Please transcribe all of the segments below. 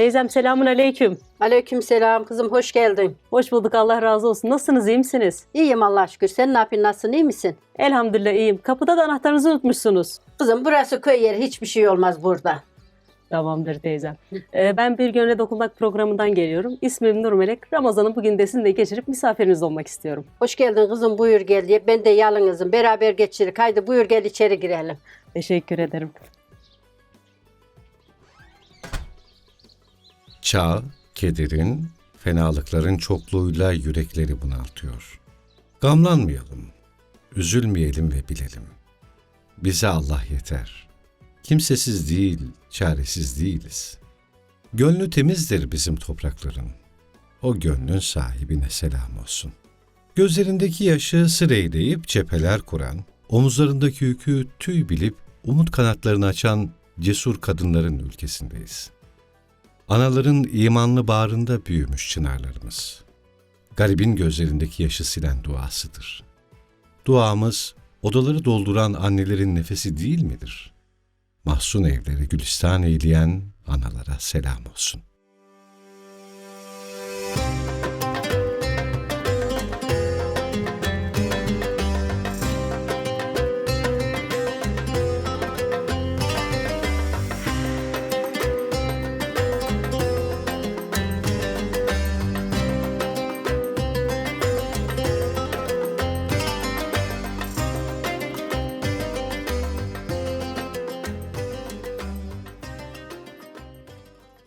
Teyzem selamun aleyküm. Aleykümselam kızım hoş geldin. Hoş bulduk Allah razı olsun. Nasılsınız iyi misiniz? İyiyim Allah şükür. Sen ne yapıyorsun? Nasılsın? iyi misin? Elhamdülillah iyiyim. Kapıda da anahtarınızı unutmuşsunuz. Kızım burası köy yeri. Hiçbir şey olmaz burada. Tamamdır teyzem. Ee, ben Bir Gönle Dokunmak programından geliyorum. İsmim Nur Melek. Ramazan'ın bugün de geçirip misafiriniz olmak istiyorum. Hoş geldin kızım buyur gel diye. Ben de yalnızım. Beraber geçirik. Haydi buyur gel içeri girelim. Teşekkür ederim. Çağ, kederin, fenalıkların çokluğuyla yürekleri bunaltıyor. Gamlanmayalım, üzülmeyelim ve bilelim. Bize Allah yeter. Kimsesiz değil, çaresiz değiliz. Gönlü temizdir bizim toprakların. O gönlün sahibine selam olsun. Gözlerindeki yaşı sır eyleyip cepheler kuran, omuzlarındaki yükü tüy bilip umut kanatlarını açan cesur kadınların ülkesindeyiz. Anaların imanlı bağrında büyümüş çınarlarımız. Garibin gözlerindeki yaşı silen duasıdır. Duamız, odaları dolduran annelerin nefesi değil midir? Mahzun evleri gülistan eyleyen analara selam olsun.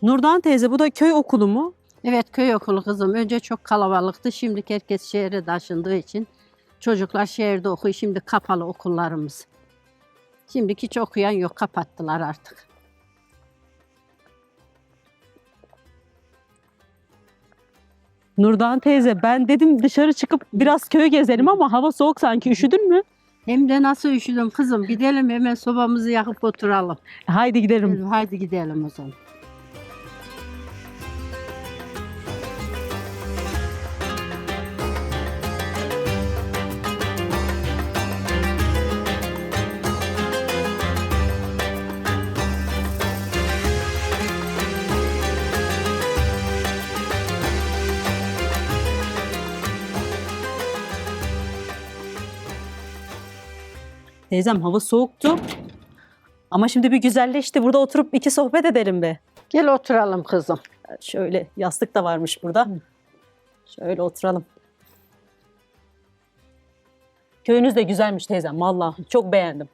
Nurdan teyze bu da köy okulu mu? Evet köy okulu kızım. Önce çok kalabalıktı. Şimdi herkes şehre taşındığı için çocuklar şehirde okuyor. Şimdi kapalı okullarımız. Şimdi hiç okuyan yok. Kapattılar artık. Nurdan teyze ben dedim dışarı çıkıp biraz köy gezelim ama hava soğuk sanki üşüdün mü? Hem de nasıl üşüdüm kızım. Gidelim hemen sobamızı yakıp oturalım. Haydi gidelim. Haydi gidelim o zaman. Teyzem hava soğuktu. Ama şimdi bir güzelleşti. Burada oturup iki sohbet edelim be. Gel oturalım kızım. Şöyle yastık da varmış burada. Şöyle oturalım. Köyünüz de güzelmiş teyzem. Vallahi çok beğendim.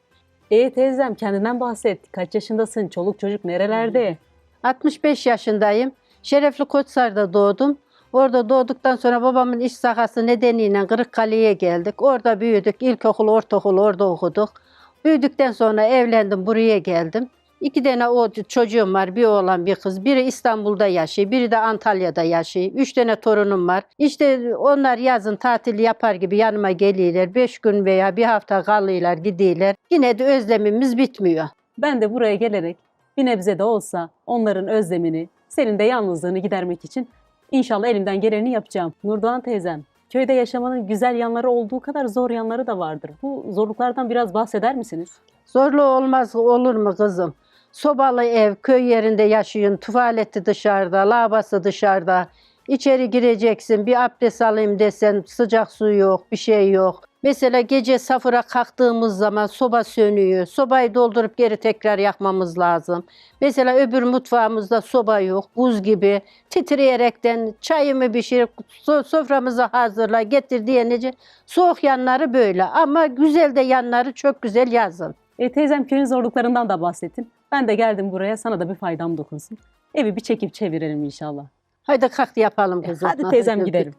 E teyzem kendinden bahset. Kaç yaşındasın? Çoluk çocuk nerelerde? 65 yaşındayım. Şerefli Koçsar'da doğdum. Orada doğduktan sonra babamın iş sahası nedeniyle Kırıkkale'ye geldik. Orada büyüdük. İlkokul, ortaokul orada okuduk. Büyüdükten sonra evlendim, buraya geldim. İki tane o çocuğum var, bir oğlan bir kız. Biri İstanbul'da yaşıyor, biri de Antalya'da yaşıyor. Üç tane torunum var. İşte onlar yazın tatil yapar gibi yanıma geliyorlar. Beş gün veya bir hafta kalıyorlar, gidiyorlar. Yine de özlemimiz bitmiyor. Ben de buraya gelerek bir nebze de olsa onların özlemini, senin de yalnızlığını gidermek için inşallah elimden geleni yapacağım. Nurdoğan teyzem, köyde yaşamanın güzel yanları olduğu kadar zor yanları da vardır. Bu zorluklardan biraz bahseder misiniz? Zorlu olmaz olur mu kızım? Sobalı ev, köy yerinde yaşayın, tuvaleti dışarıda, lavabası dışarıda. İçeri gireceksin, bir abdest alayım desen sıcak su yok, bir şey yok. Mesela gece safura kalktığımız zaman soba sönüyor. Sobayı doldurup geri tekrar yakmamız lazım. Mesela öbür mutfağımızda soba yok, buz gibi. Titreyerekten çayımı pişir, so- soframızı hazırla, getir diyenice. Soğuk yanları böyle ama güzel de yanları çok güzel yazın. E, teyzem köyün zorluklarından da bahsettin. Ben de geldim buraya sana da bir faydam dokunsun. Evi bir çekip çevirelim inşallah. Haydi kalk yapalım kızım. Hadi teyzem gidelim.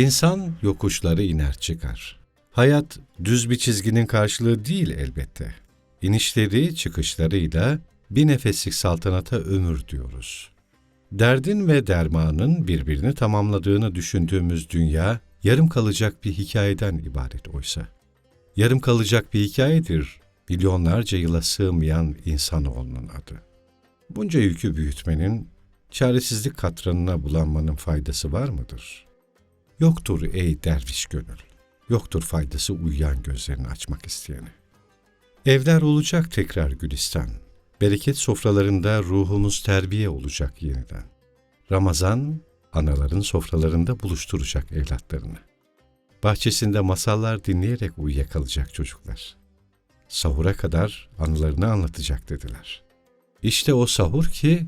İnsan yokuşları iner çıkar. Hayat düz bir çizginin karşılığı değil elbette. İnişleri çıkışlarıyla bir nefeslik saltanata ömür diyoruz. Derdin ve dermanın birbirini tamamladığını düşündüğümüz dünya yarım kalacak bir hikayeden ibaret oysa. Yarım kalacak bir hikayedir milyonlarca yıla sığmayan insanoğlunun adı. Bunca yükü büyütmenin, çaresizlik katranına bulanmanın faydası var mıdır? Yoktur ey derviş gönül, yoktur faydası uyuyan gözlerini açmak isteyene. Evler olacak tekrar gülistan, bereket sofralarında ruhumuz terbiye olacak yeniden. Ramazan, anaların sofralarında buluşturacak evlatlarını. Bahçesinde masallar dinleyerek uyuyakalacak çocuklar. Sahura kadar anılarını anlatacak dediler. İşte o sahur ki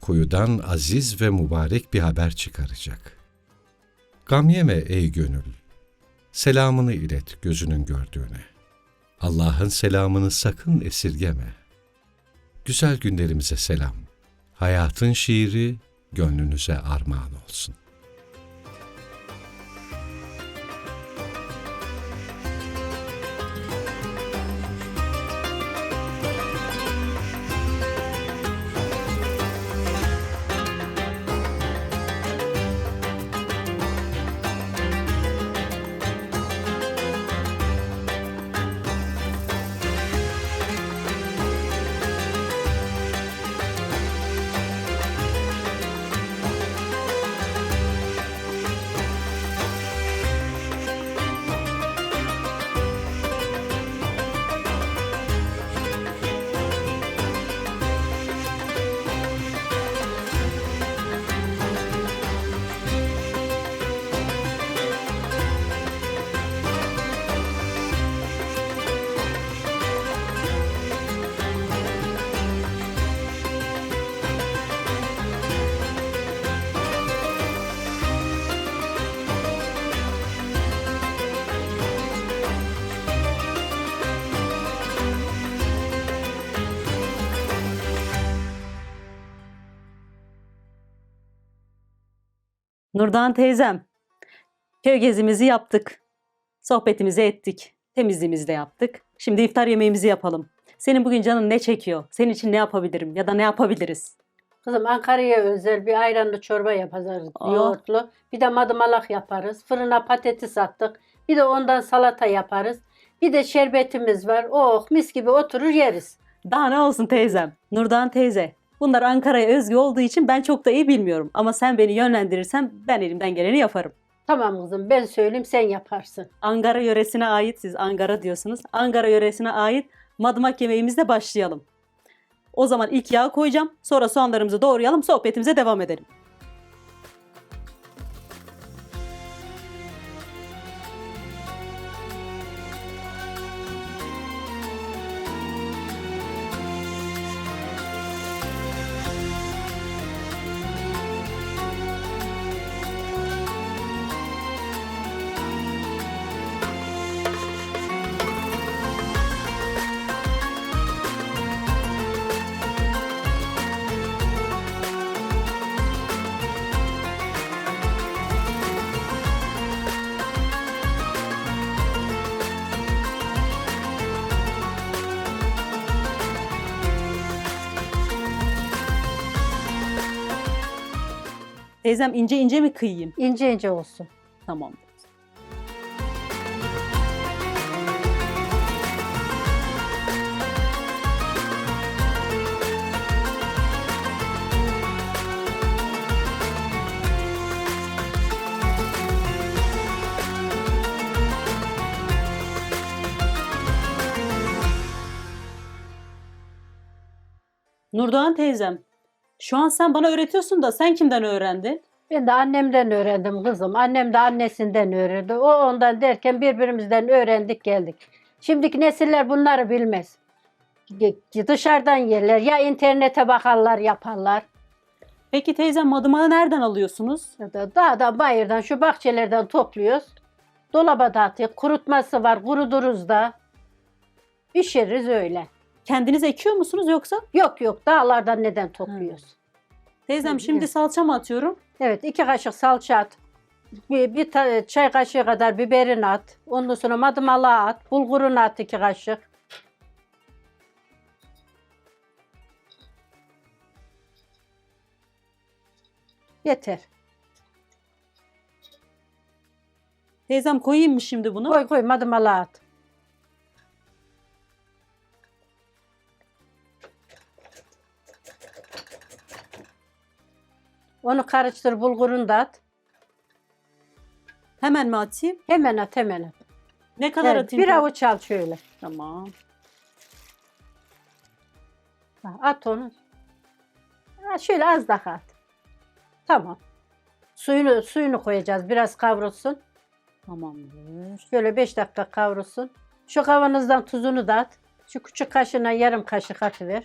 kuyudan aziz ve mübarek bir haber çıkaracak. Gam yeme ey gönül, selamını ilet gözünün gördüğüne. Allah'ın selamını sakın esirgeme. Güzel günlerimize selam. Hayatın şiiri gönlünüze armağan olsun. Nurdan teyzem, köy gezimizi yaptık. Sohbetimizi ettik. Temizliğimizi de yaptık. Şimdi iftar yemeğimizi yapalım. Senin bugün canın ne çekiyor? Senin için ne yapabilirim ya da ne yapabiliriz? Kızım Ankara'ya özel bir ayranlı çorba yaparız Aa. yoğurtlu. Bir de madımalak yaparız. Fırına patates attık. Bir de ondan salata yaparız. Bir de şerbetimiz var. Oh mis gibi oturur yeriz. Daha ne olsun teyzem? Nurdan teyze. Bunlar Ankara'ya özgü olduğu için ben çok da iyi bilmiyorum. Ama sen beni yönlendirirsen ben elimden geleni yaparım. Tamam kızım ben söyleyeyim sen yaparsın. Ankara yöresine ait siz Ankara diyorsunuz. Ankara yöresine ait madımak yemeğimizle başlayalım. O zaman ilk yağ koyacağım. Sonra soğanlarımızı doğrayalım. Sohbetimize devam edelim. Teyzem ince ince mi kıyayım? İnce ince olsun. Tamam. Nurdoğan teyzem, şu an sen bana öğretiyorsun da sen kimden öğrendin? Ben de annemden öğrendim kızım. Annem de annesinden öğrendi. O ondan derken birbirimizden öğrendik geldik. Şimdiki nesiller bunları bilmez. Dışarıdan yerler ya internete bakarlar yaparlar. Peki teyzem madımağı nereden alıyorsunuz? Ya da dağdan bayırdan şu bahçelerden topluyoruz. Dolaba dağıtıyoruz. Kurutması var kuruduruz da. Pişiririz öyle. Kendiniz ekiyor musunuz yoksa? Yok yok dağlardan neden topluyoruz? Teyzem şimdi salça mı atıyorum? Evet iki kaşık salça at. Bir, bir ta- çay kaşığı kadar biberini at. Ondan sonra madımalı at. Bulgurunu at iki kaşık. Yeter. Teyzem koyayım mı şimdi bunu? Koy koy madımalı at. Onu karıştır bulgurunu da at. Hemen mi atayım? Hemen at hemen at. Ne kadar Evet, atayım? bir avuç al şöyle. Tamam. Ha, At onu. Ha, şöyle az daha at. Tamam. Suyunu suyunu koyacağız. Biraz kavrulsun. Tamamdır. Şöyle 5 dakika kavrulsun. Şu kavanozdan tuzunu da at. Şu küçük kaşığına yarım kaşık atıver.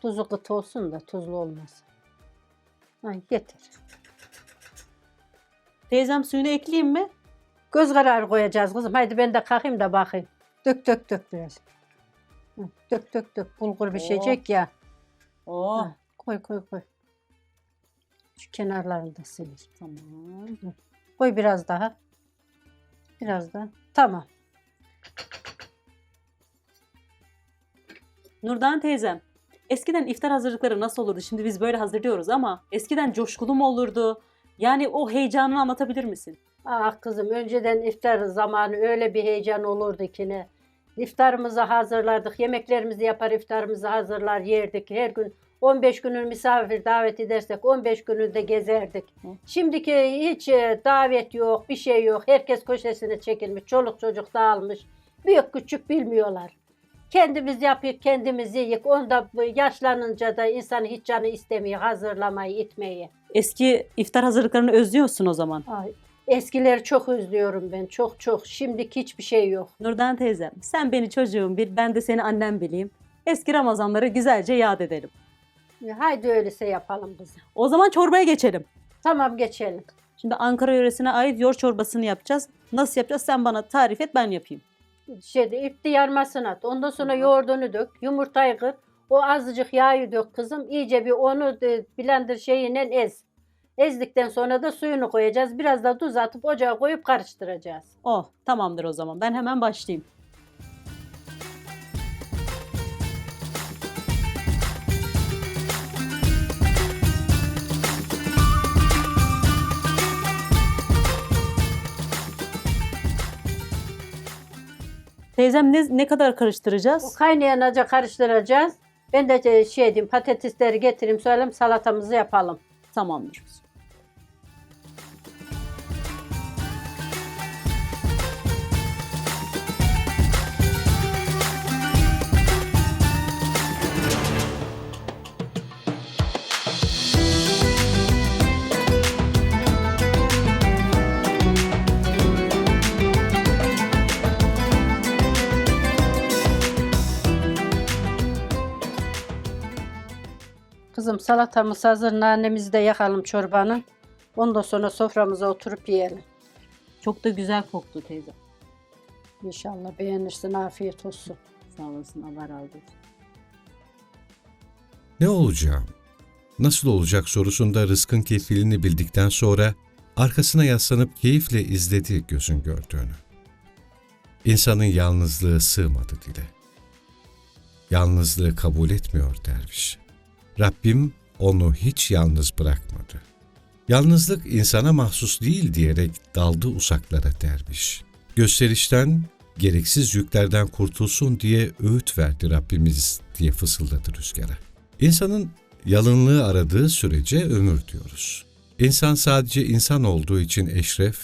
Tuzu kıt olsun da tuzlu olmasın. Ha, yeter. Teyzem suyunu ekleyeyim mi? Göz kararı koyacağız kızım. Haydi ben de kalkayım da bakayım. Dök dök dök biraz. Hı, Dök dök dök. Bulgur pişecek ya. Oo. Ha, koy koy koy. Şu kenarlarını da sil. Tamam. Koy biraz daha. Biraz daha. Tamam. Nurdan teyzem. Eskiden iftar hazırlıkları nasıl olurdu? Şimdi biz böyle hazırlıyoruz ama eskiden coşkulu mu olurdu? Yani o heyecanını anlatabilir misin? Ah kızım önceden iftar zamanı öyle bir heyecan olurdu ki ne. İftarımızı hazırlardık, yemeklerimizi yapar, iftarımızı hazırlar, yerdik. Her gün 15 günün misafir davet edersek 15 günü de gezerdik. Hı. Şimdiki hiç e, davet yok, bir şey yok. Herkes köşesine çekilmiş, çoluk çocuk dağılmış. Büyük küçük bilmiyorlar. Kendimiz yapıyor, kendimiz yiyik. Onda yaşlanınca da insan hiç canı istemiyor hazırlamayı, itmeyi. Eski iftar hazırlıklarını özlüyorsun o zaman. Ay, eskileri çok özlüyorum ben. Çok çok. Şimdiki hiçbir şey yok. Nurdan teyzem sen beni çocuğum bil ben de seni annem bileyim. Eski Ramazanları güzelce yad edelim. Ya, Haydi öyleyse yapalım kızım. O zaman çorbaya geçelim. Tamam geçelim. Şimdi Ankara yöresine ait yoğurt çorbasını yapacağız. Nasıl yapacağız sen bana tarif et ben yapayım. Şeyde ipti yarmasını at. Ondan sonra yoğurdunu dök. Yumurtayı kır. O azıcık yağı dök kızım. İyice bir onu e, blender şeyiyle ez. Ezdikten sonra da suyunu koyacağız. Biraz da tuz atıp ocağa koyup karıştıracağız. Oh tamamdır o zaman ben hemen başlayayım. Teyzem ne, ne kadar O karıştıracağız? kaynayanaca karıştıracağız. Ben de e, şey diyeyim patatesleri getireyim söyleyeyim salatamızı yapalım. Tamamdır. Salatamız hazır. Nanemizi de yakalım çorbanın. Ondan sonra soframıza oturup yiyelim. Çok da güzel koktu teyzem. İnşallah beğenirsin. Afiyet olsun. Sağ olasın Allah razı olsun. Ne olacağım? Nasıl olacak sorusunda rızkın kefilini bildikten sonra arkasına yaslanıp keyifle izledi gözün gördüğünü. İnsanın yalnızlığı sığmadı dile. Yalnızlığı kabul etmiyor derviş. Rabbim onu hiç yalnız bırakmadı. Yalnızlık insana mahsus değil diyerek daldı uzaklara derviş. Gösterişten, gereksiz yüklerden kurtulsun diye öğüt verdi Rabbimiz diye fısıldadı rüzgara. İnsanın yalınlığı aradığı sürece ömür diyoruz. İnsan sadece insan olduğu için eşref,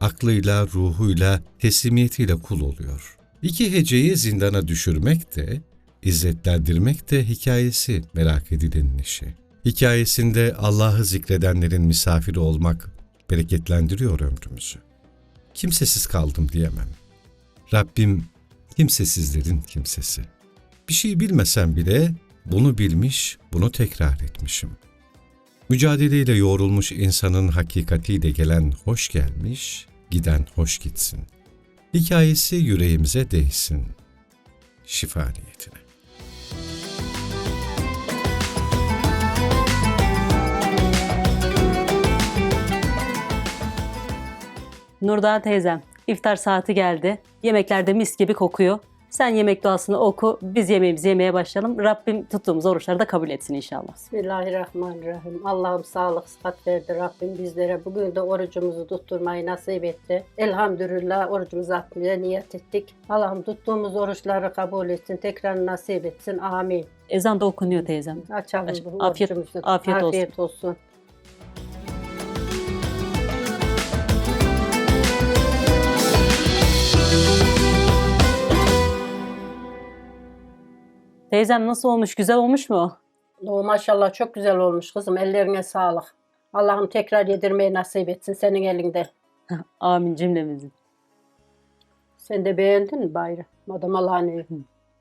aklıyla, ruhuyla, teslimiyetiyle kul oluyor. İki heceyi zindana düşürmek de, izzetlendirmek de hikayesi merak edilenin işi. Hikayesinde Allah'ı zikredenlerin misafiri olmak bereketlendiriyor ömrümüzü. Kimsesiz kaldım diyemem. Rabbim kimsesizlerin kimsesi. Bir şey bilmesem bile bunu bilmiş, bunu tekrar etmişim. Mücadeleyle yoğrulmuş insanın hakikatiyle gelen hoş gelmiş, giden hoş gitsin. Hikayesi yüreğimize değsin. Şifa niyetine. Nurdan teyzem, iftar saati geldi. Yemekler de mis gibi kokuyor. Sen yemek duasını oku, biz yemeğimizi yemeye başlayalım. Rabbim tuttuğumuz oruçları da kabul etsin inşallah. Bismillahirrahmanirrahim. Allah'ım sağlık sıhhat verdi Rabbim bizlere. Bugün de orucumuzu tutturmayı nasip etti. Elhamdülillah orucumuzu atmaya niyet ettik. Allah'ım tuttuğumuz oruçları kabul etsin. Tekrar nasip etsin. Amin. Ezan da okunuyor teyzem. Açalım Aç- bu afiyet- orucumuzu. afiyet olsun. Afiyet olsun. Teyzem nasıl olmuş? Güzel olmuş mu? O maşallah çok güzel olmuş kızım. Ellerine sağlık. Allah'ım tekrar yedirmeyi nasip etsin senin elinde. Amin cümlemizin. Sen de beğendin mi Bayram? Adam Allah'ını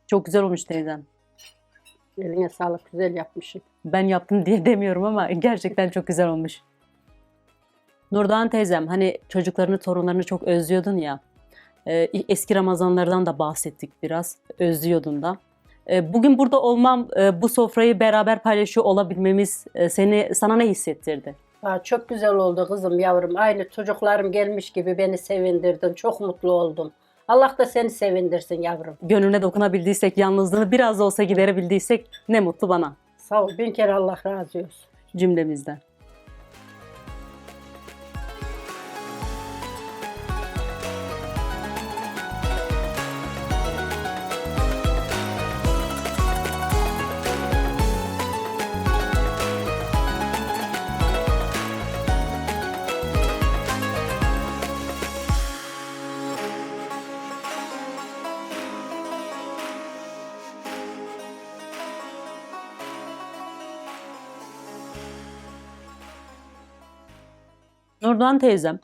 Çok güzel olmuş teyzem. eline sağlık. Güzel yapmışsın. Ben yaptım diye demiyorum ama gerçekten çok güzel olmuş. Nurdan teyzem hani çocuklarını, torunlarını çok özlüyordun ya. e, Eski Ramazanlardan da bahsettik biraz. Özlüyordun da. E, Bugün burada olmam, e, bu sofrayı beraber paylaşıyor olabilmemiz e, seni sana ne hissettirdi? Aa, çok güzel oldu kızım yavrum. Aynı çocuklarım gelmiş gibi beni sevindirdin. Çok mutlu oldum. Allah da seni sevindirsin yavrum. Gönlüne dokunabildiysek, yalnızlığını biraz da olsa giderebildiysek ne mutlu bana Sağ ol. Bin kere Allah razı olsun. cümlemizden. Nurdan teyzem,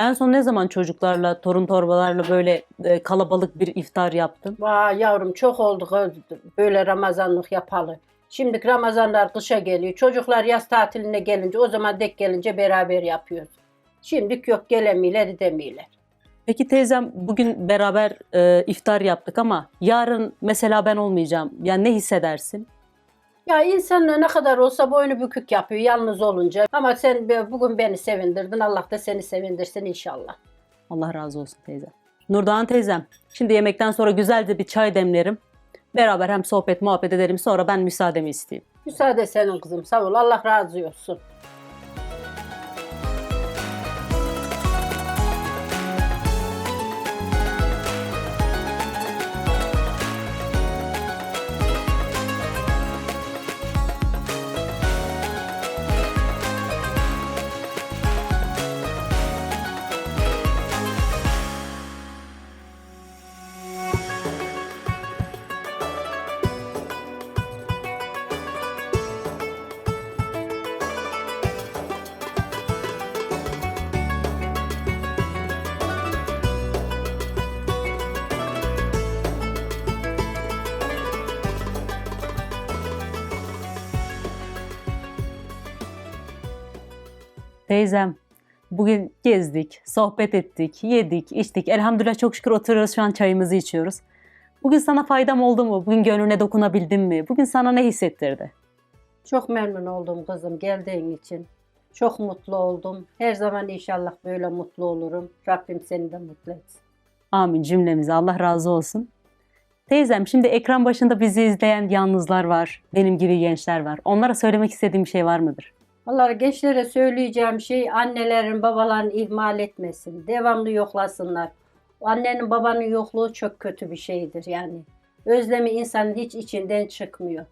en son ne zaman çocuklarla, torun torbalarla böyle e, kalabalık bir iftar yaptın? Vay yavrum çok oldu kız böyle Ramazanlık yapalı. Şimdi Ramazanlar kışa geliyor. Çocuklar yaz tatiline gelince o zaman dek gelince beraber yapıyoruz. Şimdilik yok gelemiyorlar edemiyorlar. Peki teyzem bugün beraber e, iftar yaptık ama yarın mesela ben olmayacağım. Yani ne hissedersin? Ya insan ne kadar olsa boynu bükük yapıyor yalnız olunca. Ama sen bugün beni sevindirdin. Allah da seni sevindirsin inşallah. Allah razı olsun teyze. Nurdan teyzem, şimdi yemekten sonra güzelce bir çay demlerim. Beraber hem sohbet muhabbet edelim sonra ben müsaademi isteyeyim. Müsaade senin kızım sağ ol. Allah razı olsun. Teyzem, bugün gezdik, sohbet ettik, yedik, içtik. Elhamdülillah çok şükür oturuyoruz şu an çayımızı içiyoruz. Bugün sana faydam oldu mu? Bugün gönlüne dokunabildim mi? Bugün sana ne hissettirdi? Çok memnun oldum kızım geldiğin için. Çok mutlu oldum. Her zaman inşallah böyle mutlu olurum. Rabbim seni de mutlu etsin. Amin cümlemize. Allah razı olsun. Teyzem şimdi ekran başında bizi izleyen yalnızlar var. Benim gibi gençler var. Onlara söylemek istediğim bir şey var mıdır? Vallahi gençlere söyleyeceğim şey annelerin babalarını ihmal etmesin. Devamlı yoklasınlar. Annenin babanın yokluğu çok kötü bir şeydir yani. Özlemi insanın hiç içinden çıkmıyor.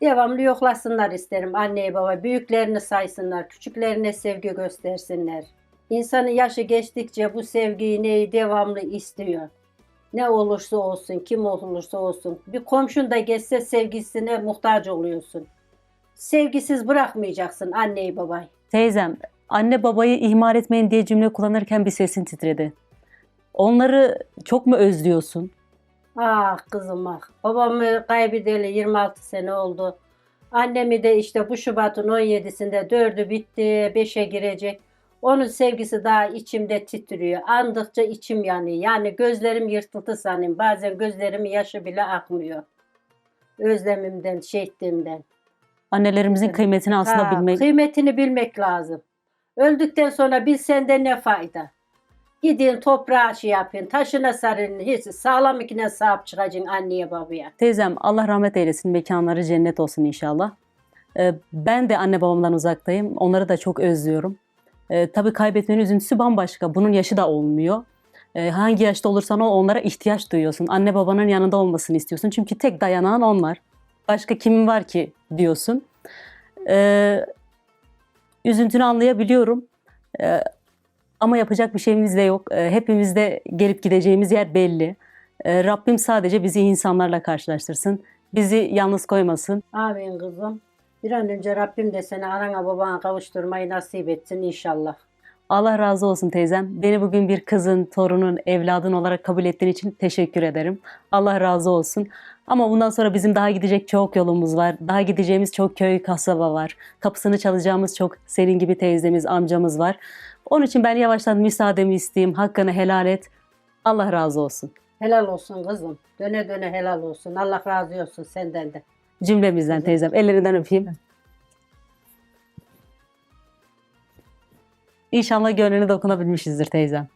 Devamlı yoklasınlar isterim anneyi baba. Büyüklerini saysınlar, küçüklerine sevgi göstersinler. İnsanın yaşı geçtikçe bu sevgiyi neyi devamlı istiyor. Ne olursa olsun, kim olursa olsun. Bir komşun da geçse sevgisine muhtaç oluyorsun. Sevgisiz bırakmayacaksın anneyi babayı. Teyzem, anne babayı ihmal etmeyin diye cümle kullanırken bir sesin titredi. Onları çok mu özlüyorsun? Ah kızım ah. Babamı kaybedeli 26 sene oldu. Annemi de işte bu Şubat'ın 17'sinde dördü bitti, 5'e girecek. Onun sevgisi daha içimde titriyor. Andıkça içim yanıyor. Yani gözlerim yırtıldı sanayım. Bazen gözlerimin yaşı bile akmıyor. Özlemimden, ettiğimden. Annelerimizin Evet. kıymetini aslında Ha, bilmek Kıymetini bilmek lazım. Öldükten sonra biz sende ne fayda? Gidin toprağa şey yapın, taşına sarın, hiç sağlam ikine sahip çıkacaksın anneye babaya. Teyzem Allah rahmet eylesin. Mekanları cennet olsun inşallah. Ee, ben de anne babamdan uzaktayım. Onları da çok özlüyorum. Ee, tabii kaybetmenin üzüntüsü bambaşka. Bunun yaşı da olmuyor. Ee, hangi yaşta olursan ol onlara ihtiyaç duyuyorsun. Anne babanın yanında olmasını istiyorsun. Çünkü tek dayanağın onlar. Başka kimin var ki diyorsun. Ee, üzüntünü anlayabiliyorum. Ee, ama yapacak bir şeyimiz de yok. Ee, hepimiz gelip gideceğimiz yer belli. Ee, Rabbim sadece bizi insanlarla karşılaştırsın. Bizi yalnız koymasın. Amin kızım. Bir an önce Rabbim de seni anana babana kavuşturmayı nasip etsin inşallah. Allah razı olsun teyzem. Beni bugün bir kızın, torunun, evladın olarak kabul ettiğin için teşekkür ederim. Allah razı olsun. Ama bundan sonra bizim daha gidecek çok yolumuz var. Daha gideceğimiz çok köy, kasaba var. Kapısını çalacağımız çok senin gibi teyzemiz, amcamız var. Onun için ben yavaştan müsaademi isteyeyim. Hakkını helal et. Allah razı olsun. Helal olsun kızım. Döne döne helal olsun. Allah razı olsun senden de. Cümlemizden teyzem. Ellerinden öpeyim. İnşallah gönlüne dokunabilmişizdir teyzem.